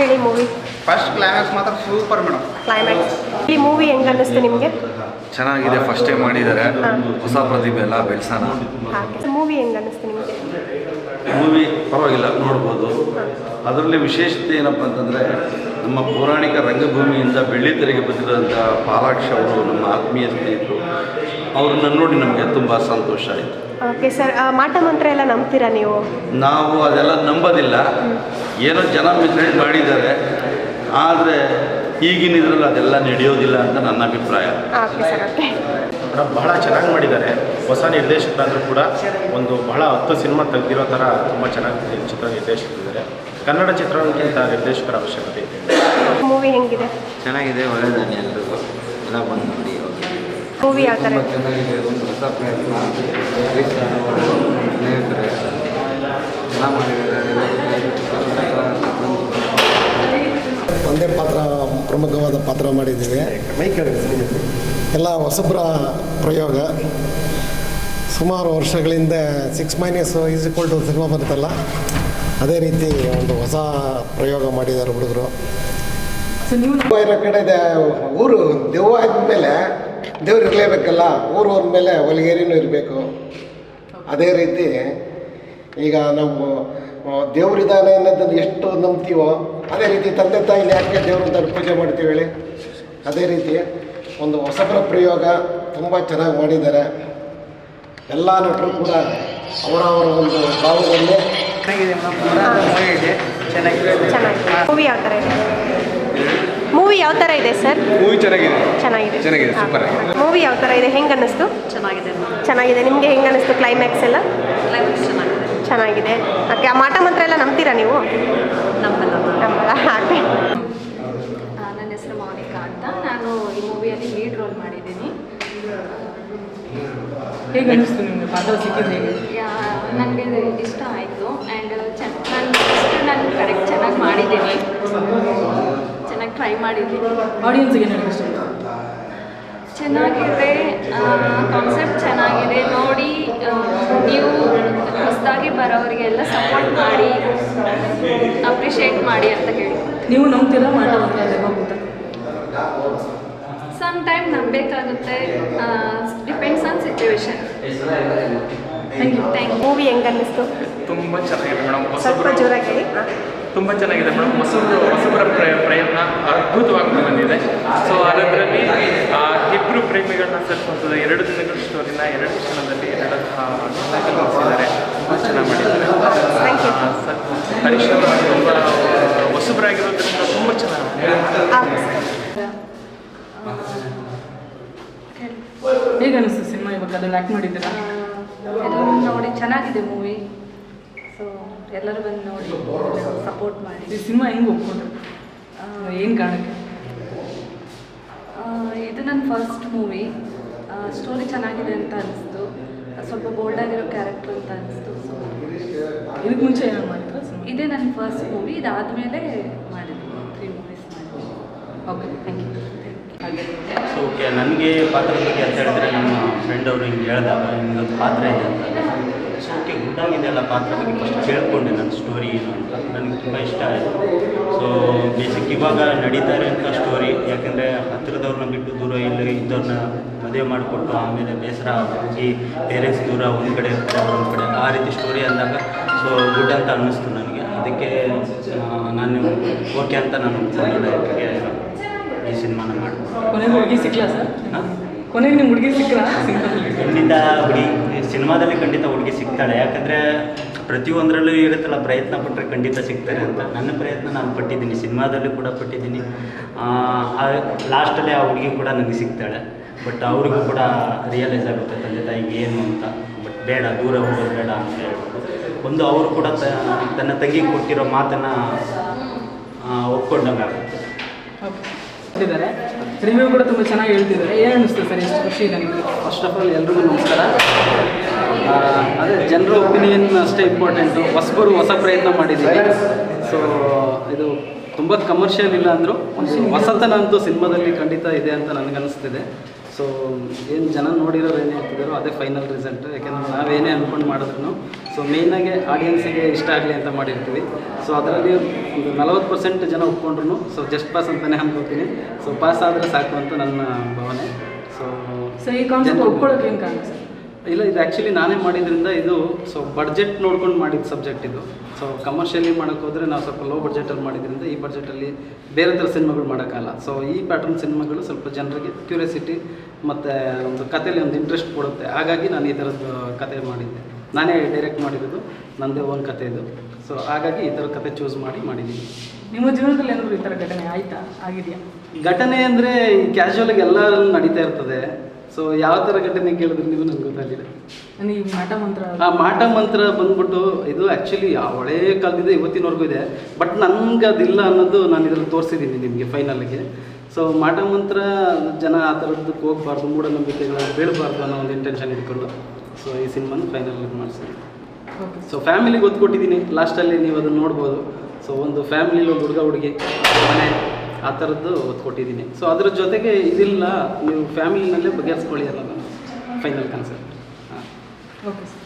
ಹೇಳಿ movie first climax ಮಾತ್ರ super madam climax ಈ ಮೂವಿ ಹೆಂಗೆ ಅನ್ನಿಸ್ತು ನಿಮಗೆ? ಚೆನ್ನಾಗಿದೆ ಫಸ್ಟ್ ಟೈಮ್ ಮಾಡಿದ್ದಾರೆ. ಹೊಸ ಪ್ರತಿಭೆ ಎಲ್ಲ ಬೆಳೆಸೋಣ. ಹಾಗೆ. ಮೂವಿ ಹೆಂಗೆ ಅನ್ನಿಸ್ತು ನಿಮಗೆ? ಮೂವಿ ಪರವಾಗಿಲ್ಲ ನೋಡ್ಬೋದು. ಅದರಲ್ಲಿ ವಿಶೇಷತೆ ಏನಪ್ಪ ಅಂತಂದರೆ ನಮ್ಮ ಪೌರಾಣಿಕ ರಂಗಭೂಮಿಯಿಂದ ಬೆಳ್ಳಿತೆರೆಗೆ ಬಂದಿರೋಂಥ ಪಾಲಾಕ್ಷ ಅವರು ನಮ್ಮ ಆತ್ಮೀಯ ಸ್ನೇಹಿತರು. ಅವ್ರನ್ನ ನೋಡಿ ನಮಗೆ ತುಂಬ ಸಂತೋಷ ಆಯಿತು. ಓಕೆ ಸರ್ ಮಾಟ ಮಂತ್ರ ಎಲ್ಲ ನಂಬ್ತೀರಾ ನೀವು? ನಾವು ಅದೆಲ್ಲ ನಂಬೋದಿಲ್ಲ. ಏನೋ ಜನ ಮಿಸ್ಲೈಡ್ ಮಾಡಿದ್ದಾರೆ. ಆದರೆ ಈಗಿನ ಇದರಲ್ಲಿ ಅದೆಲ್ಲ ನಡೆಯೋದಿಲ್ಲ ಅಂತ ನನ್ನ ಅಭಿಪ್ರಾಯ. ಓಕೆ ಸರ್ ಓಕೆ ಮೇಡಮ್ ಬಹಳ ಚೆನ್ನಾಗಿ ಮಾಡಿದ್ದಾರೆ. ಹೊಸ ನಿರ್ದೇಶಕರಾದರೂ ಕೂಡ ಒಂದು ಬಹಳ ಹತ್ತು ಸಿನಿಮಾ ತೆಗೆದಿರೋ ಥರ ತುಂಬ ಚೆನ್ನಾಗಿ ಚಿತ್ರ ನಿರ್ದೇಶಕರಿದ್ದಾರೆ. ಕನ್ನಡ ಚಿತ್ರಕ್ಕಿಂತ ನಿರ್ದೇಶಕರ ಅವಶ್ಯಕತೆ ಇದೆ. ಮೂವಿ ಹೆಂಗಿದೆ? ಚೆನ್ನಾಗಿದೆ ಒಳ್ಳೆಯದಾನೆ ಎಲ್ಲರಿಗೂ. ಎಲ್ಲ ಬಂದು ನೋಡಿ ಮೂವಿ ಯಾವ ಥರ. ಚೆನ್ನಾಗಿದೆ ಒಂದು ಹೊಸ ಪ್ರಯತ್ನ ಸ್ನೇಹಿತರೆ ಎಲ್ಲ ಮಾಡಿದ್ದಾರೆ ಒಂದೇ ಪಾತ್ರ ಪ್ರಮುಖವಾದ ಪಾತ್ರ ಮಾಡಿದ್ದೀವಿ. ಎಲ್ಲ ಹೊಸಬ್ರ ಪ್ರಯೋಗ. ಸುಮಾರು ವರ್ಷಗಳಿಂದ six minus is equal to cinema ಬರುತ್ತಲ್ಲ ಅದೇ ರೀತಿ ಒಂದು ಹೊಸ ಪ್ರಯೋಗ ಮಾಡಿದ್ದಾರೆ ಹುಡುಗರು. ಇರೋ ಕಡೆ ಇದೆ ಊರು ದೆವ್ವ ಆದಮೇಲೆ ದೇವ್ರು ಇರಲೇಬೇಕಲ್ಲ, ಊರು ಹೋದ್ಮೇಲೆ ಹೊಲಿಗೇರಿನೂ ಇರಬೇಕು. ಅದೇ ರೀತಿ ಈಗ ನಾವು ದೇವರಿದ್ದಾನೆ ಅನ್ನೋದನ್ನು ಎಷ್ಟು ನಂಬ್ತೀವೋ, ಅದೇ ರೀತಿ ತಂದೆ ತಾಯಿನ ಯಾಕೆ ದೇವರು ಪೂಜೆ ಮಾಡ್ತೀವಿ ಹೇಳಿ. ಅದೇ ರೀತಿ ಒಂದು ಹೊಸಬರ ಪ್ರಯೋಗ ತುಂಬ ಚೆನ್ನಾಗಿ ಮಾಡಿದ್ದಾರೆ. ಎಲ್ಲ ನಟರು ಕೂಡ ಅವರವರ ಒಂದು ಭಾವದಲ್ಲಿ ಚೆನ್ನಾಗಿದೆ. ಥರ ಇದೆ? ಯಾವ ಥರ ಇದೆ ಸರ್? ಮೂವಿ ಚೆನ್ನಾಗಿದೆ. ಚೆನ್ನಾಗಿದೆ. ಚೆನ್ನಾಗಿದೆ, ಸೂಪರ್ ಆಗಿದೆ. ಮೂವಿ ಯಾವ ಥರ ಇದೆ? ಹೆಂಗೆ ಅನ್ನಿಸ್ತು ಚೆನ್ನಾಗಿದೆ ಚೆನ್ನಾಗಿದೆ. ನಿಮಗೆ ಹೆಂಗೆ ಅನ್ನಿಸ್ತು ಕ್ಲೈಮ್ಯಾಕ್ಸ್ ಎಲ್ಲ? ಕ್ಲೈಮ್ಯಾಕ್ಸ್ ಚೆನ್ನಾಗಿದೆ. ಚೆನ್ನಾಗಿದೆ. ಓಕೆ ಆ ಮಾಟ ಮಂತ್ರ ಎಲ್ಲ ನಂಬ್ತೀರಾ ನೀವು? ನಂಬಲ್ಲ ನಂಬಲ್ಲ? ಹಾಗೆ. ನನ್ನ ಹೆಸರು ಮೌನಿಕಾ ಅಂತ. ನಾನು ಈ ಮೂವಿಯಲ್ಲಿ ಲೀಡ್ ರೋಲ್ ಮಾಡಿದ್ದೀನಿ. ಹೇಗೆ ಅನ್ನಿಸ್ತು ನಿಮಗೆ ಪಾತ್ರ ಸಿಕ್ಕಿದ್ದು ಹೇಗೆ ನನಗೆ ಇಷ್ಟ ಆಯಿತು. ಆ್ಯಂಡ್ ಚೆನ್ನ ನಾನು ಫಸ್ಟ್ ನಾನು ಕರೆಕ್ಟ್ ಚೆನ್ನಾಗಿ ಮಾಡಿದ್ದೀನಿ. ಚೆನ್ನಾಗಿ ಟ್ರೈ ಮಾಡಿದ್ದೀನಿ ಆಡಿಯನ್ಸ್ಗೆ ಏನು ಚೆನ್ನಾಗಿದೆ ಕಾನ್ಸೆಪ್ಟ್ ಚೆನ್ನಾಗಿದೆ. ನೋಡಿ ನೀವು ಹೊಸದಾಗಿ ಬರೋರಿಗೆಲ್ಲ ಸಪೋರ್ಟ್ ಮಾಡಿ ಅಪ್ರಿಷಿಯೇಟ್ ಮಾಡಿ ಅಂತ ಕೇಳಿ ನೀವು ನಂಬ್ತೀರಾ ಭೂತ some time ನಂಬಬೇಕಾಗುತ್ತೆ depends on situation thank you thank you movie ಹೆಂಗನ್ನಿಸ್ತು? ತುಂಬ ಚೆನ್ನಾಗಿದೆ. ಮೇಡಮ್ ಸ್ವಲ್ಪ ಜೋರಾಗಿ ತುಂಬ ಚೆನ್ನಾಗಿದೆ ಮೇಡಮ್. ಹೊಸಬ್ರು ಹೊಸಬರ ಪ್ರಯ ಪ್ರಯತ್ನ ಅದ್ಭುತವಾಗಿ ಬಂದಿದೆ. ಸೊ ಅದರಲ್ಲಿ ಇಬ್ಬರು ಪ್ರೇಮಿಗಳನ್ನ ಸೇರಿಸುವಂಥದ್ದು ಎರಡು ದಿನಗಳ ಸ್ಟೋರಿನ ಎರಡು ಕ್ಷಣದಲ್ಲಿ ಎರಡು ಚೆನ್ನಾಗಿ ಮುಗಿಸಿದ್ದಾರೆ ತುಂಬ ಚೆನ್ನಾಗಿ ಮಾಡಿದ್ದಾರೆ. ಹರೀಶ್ ತುಂಬ ಹೊಸಬರಾಗಿರೋದ್ರಿಂದ ತುಂಬ ಚೆನ್ನಾಗಿ ಓಕೆ ಹೇಗೆ ಅನಿಸ್ತು ಸಿನಿಮಾ ಇವಾಗ? ಅದ್ರಲ್ಲಿ ಆ್ಯಕ್ಟ್ ಮಾಡಿದ್ದೀರಾ? ನೋಡಿ ಚೆನ್ನಾಗಿದೆ ಮೂವಿ. ಎಲ್ಲರೂ ಬಂದು ನೋಡಿ ಸಪೋರ್ಟ್ ಮಾಡಿ. ಈ ಸಿನಿಮಾ ಹೆಂಗೆ ಒಪ್ಕೊಂಡ್ರು? ಏನು ಕಾರಣಕ್ಕೆ? ಇದು ನನ್ನ ಫಸ್ಟ್ ಮೂವಿ ಸ್ಟೋರಿ ಚೆನ್ನಾಗಿದೆ ಅಂತ ಅನಿಸ್ತು. ಸ್ವಲ್ಪ ಬೋಲ್ಡ್ ಆಗಿರೋ ಕ್ಯಾರೆಕ್ಟರ್ ಅಂತ ಅನಿಸ್ತು ಸೊ ಇದಕ್ಕೆ ಮುಂಚೆ ಏನು ಮಾಡಿದ್ರು ಇದೇ ನನ್ನ ಫಸ್ಟ್ ಮೂವಿ ಇದಾದಮೇಲೆ ಮಾಡಿದ್ವಿ ತ್ರೀ ಮೂವೀಸ್ ಮಾಡಿದ್ವಿ. ಓಕೆ ಥ್ಯಾಂಕ್ ಯು ಹಾಗೆ. ಸೊ ಓಕೆ ನನಗೆ ಪಾತ್ರದ ಬಗ್ಗೆ ಅಂತ ಹೇಳಿದ್ರೆ ನಮ್ಮ ಫ್ರೆಂಡ್ ಅವರು ಹಿಂಗೆ ಹೇಳ್ದಾಗ ಹಿಂಗೊಂದು ಪಾತ್ರ ಇದೆ ಅಂತ. ಅಲ್ಲ ಪಾತ್ರ ಬಗ್ಗೆ ಫಸ್ಟ್ ಕೇಳಿಕೊಂಡೆ ನನ್ನ ಸ್ಟೋರಿ ಏನು ಅಂತ ನನಗೆ ತುಂಬ ಇಷ್ಟ ಆಯಿತು. ಸೊ ಬೇಸಿಕ್ ಇವಾಗ ನಡೀತಾರೆ ಅಂತ ಸ್ಟೋರಿ ಯಾಕೆಂದರೆ ಹತ್ತಿರದವ್ರನ್ನ ಬಿಟ್ಟು ದೂರ ಇಲ್ಲ ಇದ್ದವ್ರನ್ನ ಮದುವೆ ಮಾಡಿಕೊಟ್ಟು ಆಮೇಲೆ ಬೇಸರ ಆಗಿ ಪೇರೆಂಟ್ಸ್ ದೂರ ಒಂದು ಕಡೆ ಇರ್ತಾರೆ ಒಂದು ಕಡೆ. ಆ ರೀತಿ ಸ್ಟೋರಿ ಅಂದಾಗ ಸೊ ಗುಡ್ ಅಂತ ಅನ್ನಿಸ್ತು ನನಗೆ. ಅದಕ್ಕೆ ನಾನು ಓಕೆ ಅಂತ ನಾನು ಡೈರೆಕ್ಟ್ಗೆ ಈ ಸಿನಿಮಾನ ಮಾಡಿ ಕೊನೆಗೆ ಹುಡುಗಿ ಸಿಕ್ಕಲ್ಲ ಸರ್? ಹಾಂ? ಕೊನೆಗೆ ನಿಮ್ಮ ಹುಡುಗಿ ಖಂಡಿತ ಹುಡುಗಿ ಸಿನಿಮಾದಲ್ಲಿ ಖಂಡಿತ ಹುಡುಗಿ ಸಿಗ್ತಾಳೆ. ಯಾಕಂದರೆ ಪ್ರತಿಯೊಂದರಲ್ಲೂ ಇರುತ್ತಲ್ಲ ಪ್ರಯತ್ನ ಪಟ್ಟರೆ ಖಂಡಿತ ಸಿಗ್ತಾರೆ ಅಂತ. ನನ್ನ ಪ್ರಯತ್ನ ನಾನು ಪಟ್ಟಿದ್ದೀನಿ ಸಿನಿಮಾದಲ್ಲೂ ಕೂಡ ಪಟ್ಟಿದ್ದೀನಿ. ಲಾಸ್ಟಲ್ಲಿ ಆ ಹುಡುಗಿ ಕೂಡ ನನಗೆ ಸಿಗ್ತಾಳೆ. ಬಟ್ ಅವ್ರಿಗೂ ಕೂಡ ರಿಯಲೈಸ್ ಆಗುತ್ತೆ ತಂದೆ ತಾಯಿಗೆ ಏನು ಅಂತ. ಬಟ್ ಬೇಡ ದೂರ ಹೋಗೋದು ಬೇಡ ಅಂತ ಹೇಳ್ಬಿಟ್ಟು. ಒಂದು ಅವರು ಕೂಡ ತನ್ನ ತಂಗಿಗೆ ಕೊಟ್ಟಿರೋ ಮಾತನ್ನು ಒಪ್ಕೊಂಡಂಗೆ ಆಗುತ್ತೆ. ಕೂಡ ತುಂಬ ಚೆನ್ನಾಗಿ ಹೇಳ್ತಿದ್ದಾರೆ. ಏನು ಅನಿಸ್ತು ಸರ್ ಎಷ್ಟು ಖುಷಿ ಇದೆ ನಿಮಗೆ? ಫಸ್ಟ್ ಆಫ್ ಆಲ್ ಎಲ್ರಿಗೂ ನಮಸ್ಕಾರ. ಅದೇ ಜನರ ಒಪಿನಿಯನ್ ಅಷ್ಟೇ ಇಂಪಾರ್ಟೆಂಟು. ಹೊಸಬರು ಹೊಸ ಪ್ರಯತ್ನ ಮಾಡಿದ್ದೀವಿ. ಸೊ ಇದು ತುಂಬ ಕಮರ್ಷಿಯಲ್ ಇಲ್ಲ ಅಂದರೂ ಒಂದು ಹೊಸತನ ಅಂತೂ ಸಿನಿಮಾದಲ್ಲಿ ಖಂಡಿತ ಇದೆ ಅಂತ ನನಗನ್ನಿಸ್ತಿದೆ. ಸೊ ಏನು ಜನ ನೋಡಿರೋರು ಏನೇ ಹೇಳ್ತಿದ್ದಾರೋ ಅದೇ ಫೈನಲ್ ರಿಸಲ್ಟ್ ಯಾಕೆಂದರೆ ನಾವೇನೇ ಅಂದ್ಕೊಂಡು ಮಾಡಿದ್ರು ಸೊ ಮೇಯ್ನಾಗೆ ಆಡಿಯನ್ಸಿಗೆ ಇಷ್ಟ ಆಗಲಿ ಅಂತ ಮಾಡಿರ್ತೀವಿ. ಸೊ ಅದರಲ್ಲಿ ಒಂದು ನಲವತ್ತು ಪರ್ಸೆಂಟ್ ಜನ ಒಪ್ಕೊಂಡ್ರು ಸೊ ಜಸ್ಟ್ ಪಾಸ್ ಅಂತಲೇ ಅನ್ಕೋತೀನಿ. ಸೊ ಪಾಸ್ ಆದರೆ ಸಾಕು ಅಂತ ನನ್ನ ಭಾವನೆ. ಸೊ ಸೊ ಈ ಕಾನ್ಸೆಪ್ಟ್ ಒಪ್ಕೊಳ್ಳೋಕೆ ಏನು ಕಾರಣ ಸರ್? ಇಲ್ಲ ಇದು ಆ್ಯಕ್ಚುಲಿ ನಾನೇ ಮಾಡಿದ್ರಿಂದ ಇದು ಸೊ ಬಡ್ಜೆಟ್ ನೋಡ್ಕೊಂಡು ಮಾಡಿದ ಸಬ್ಜೆಕ್ಟ್ ಇದು. ಸೊ ಕಮರ್ಷಿಯಲಿ ಮಾಡೋಕ್ಕೆ ಹೋದರೆ ನಾವು ಸ್ವಲ್ಪ ಲೋ ಬಡ್ಜೆಟಲ್ಲಿ ಮಾಡಿದ್ರಿಂದ ಈ ಬಡ್ಜೆಟಲ್ಲಿ ಬೇರೆ ಥರ ಸಿನಿಮಾಗಳು ಮಾಡೋಕ್ಕಲ್ಲ ಸೊ ಈ ಪ್ಯಾಟರ್ನ್ ಸಿನಿಮಾಗಳು ಸ್ವಲ್ಪ ಜನರಿಗೆ ಕ್ಯೂರಿಯಾಸಿಟಿ ಮತ್ತು ಒಂದು ಕಥೆಯಲ್ಲಿ ಒಂದು ಇಂಟ್ರೆಸ್ಟ್ ಕೊಡುತ್ತೆ. ಹಾಗಾಗಿ ನಾನು ಈ ಥರದ್ದು ಕತೆ ಮಾಡಿದ್ದೆ. ನಾನೇ ಡೈರೆಕ್ಟ್ ಮಾಡಿರೋದು ನನ್ನದೇ ಓನ್ ಕತೆ ಇದು. ಸೊ ಹಾಗಾಗಿ ಈ ಥರ ಕತೆ ಚೂಸ್ ಮಾಡಿ ಮಾಡಿದ್ದೀನಿ ನಿಮ್ಮ ಜೀವನದಲ್ಲಿ ಏನಾದರೂ ಈ ಥರ ಘಟನೆ ಆಯಿತಾ? ಆಗಿದೆಯಾ? ಘಟನೆ ಅಂದರೆ ಕ್ಯಾಶುವಲಾಗಿ ಎಲ್ಲರಲ್ಲೂ ನಡೀತಾ ಇರ್ತದೆ. ಸೊ ಯಾವ ಥರ ಘಟನೆ ಕೇಳಿದ್ರೆ ನೀವು ನಂಗೆ ಗೊತ್ತಾಗಿಲ್ಲ ನನಗೆ ಈ ಮಾಟ ಮಂತ್ರ ಆ ಮಾಟ ಮಂತ್ರ ಬಂದ್ಬಿಟ್ಟು ಇದು ಆ್ಯಕ್ಚುಲಿ ಹಳೆ ಕಾಲದಿಂದ ಇವತ್ತಿನವರೆಗೂ ಇದೆ. ಬಟ್ ನನಗೆ ಅದಿಲ್ಲ ಅನ್ನೋದು ನಾನು ಇದ್ರಲ್ಲಿ ತೋರಿಸಿದ್ದೀನಿ ನಿಮಗೆ ಫೈನಲ್ಗೆ ಸೊ ಮಾಟ ಮಂತ್ರ ಜನ ಆ ಥರದ್ದು ಹೋಗ್ಬಾರ್ದು ಮೂಢನಂಬಿಕೆಗಳ ಬೀಳಬಾರ್ದು ಅನ್ನೋ ಒಂದು ಇಂಟೆನ್ಷನ್ ಇಟ್ಕೊಂಡು. ಸೊ ಈ ಸಿನಿಮಾನ ಫೈನಲ್ ಮಾಡಿಸಿದ್ವಿ. ಸೊ ಫ್ಯಾಮಿಲಿಗೆ ಒತ್ತು ಕೊಟ್ಟಿದ್ದೀನಿ ಲಾಸ್ಟಲ್ಲಿ ನೀವು ಅದನ್ನು ನೋಡ್ಬೋದು. ಸೊ ಒಂದು ಫ್ಯಾಮಿಲಿಲಿ ಒಂದು ಹುಡುಗ ಹುಡುಗಿ ಮನೆ. ಆ ಥರದ್ದು ಕೊಟ್ಟಿದ್ದೀನಿ ಸೊ ಅದ್ರ ಜೊತೆಗೆ ಇದಿಲ್ಲ, ನೀವು ಫ್ಯಾಮಿಲಿನಲ್ಲೇ ಬಗೆಹರಿಸ್ಕೊಳ್ಳಿ ನಾನು ಫೈನಲ್ ಕನ್ಸೆಪ್ಟ್ ಹಾಂ. Okay sir